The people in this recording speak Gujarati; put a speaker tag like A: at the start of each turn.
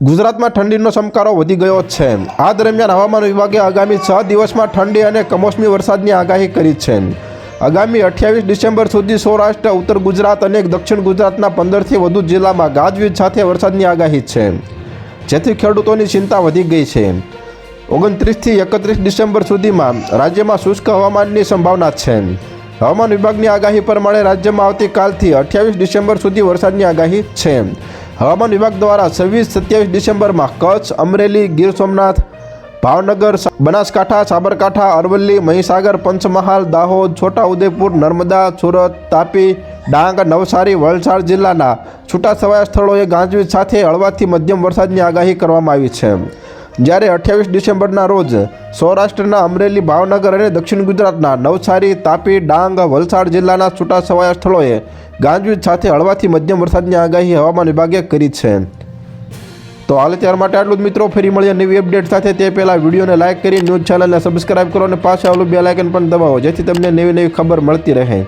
A: ગુજરાતમાં ઠંડીનો ચમકારો વધી ગયો છે. આ દરમિયાન હવામાન વિભાગે આગામી છ દિવસમાં ઠંડી અને કમોસમી વરસાદની આગાહી કરી છે. આગામી અઠ્યાવીસ ડિસેમ્બર સુધી સૌરાષ્ટ્ર, ઉત્તર ગુજરાત અને દક્ષિણ ગુજરાતના પંદરથી વધુ જિલ્લામાં ગાજવીજ સાથે વરસાદની આગાહી છે. જેથી ખેડૂતોની ચિંતા વધી ગઈ છે. ઓગણત્રીસથી એકત્રીસ ડિસેમ્બર સુધીમાં રાજ્યમાં શુષ્ક હવામાનની સંભાવના છે. હવામાન વિભાગની આગાહી પ્રમાણે રાજ્યમાં આવતીકાલથી અઠ્યાવીસ ડિસેમ્બર સુધી વરસાદની આગાહી છે. હવામાન વિભાગ દ્વારા છવ્વીસ સત્યાવીસ ડિસેમ્બરમાં કચ્છ, અમરેલી, ગીર સોમનાથ, ભાવનગર બનાસકાંઠા, સાબરકાંઠા, અરવલ્લી, મહીસાગર, પંચમહાલ, દાહોદ, છોટાઉદેપુર, નર્મદા, સુરત, તાપી, ડાંગ, નવસારી, વલસાડ જિલ્લાના છૂટાછવાયા સ્થળોએ ગાજવીજ સાથે હળવાથી મધ્યમ વરસાદની આગાહી કરવામાં આવી છે. જ્યારે અઠ્યાવીસ ડિસેમ્બરના રોજ સૌરાષ્ટ્રના અમરેલી, ભાવનગર અને દક્ષિણ ગુજરાતના નવસારી, તાપી, ડાંગ, વલસાડ જિલ્લાના છૂટાછવાયા સ્થળોએ ગાંજવીજ સાથે હળવાથી મધ્યમ વરસાદની આગાહી હવામાન વિભાગે કરી છે. તો હાલ ત્યાર માટે આટલું જ મિત્રો. ફરી મળીએ નવી અપડેટ સાથે. તે પહેલાં વિડીયોને લાઇક કરી, ન્યૂઝ ચેનલને સબસ્ક્રાઇબ કરો અને પાછા આવેલું બે લાઇકન પણ દબાવો, જેથી તમને નવી નવી ખબર મળતી રહે.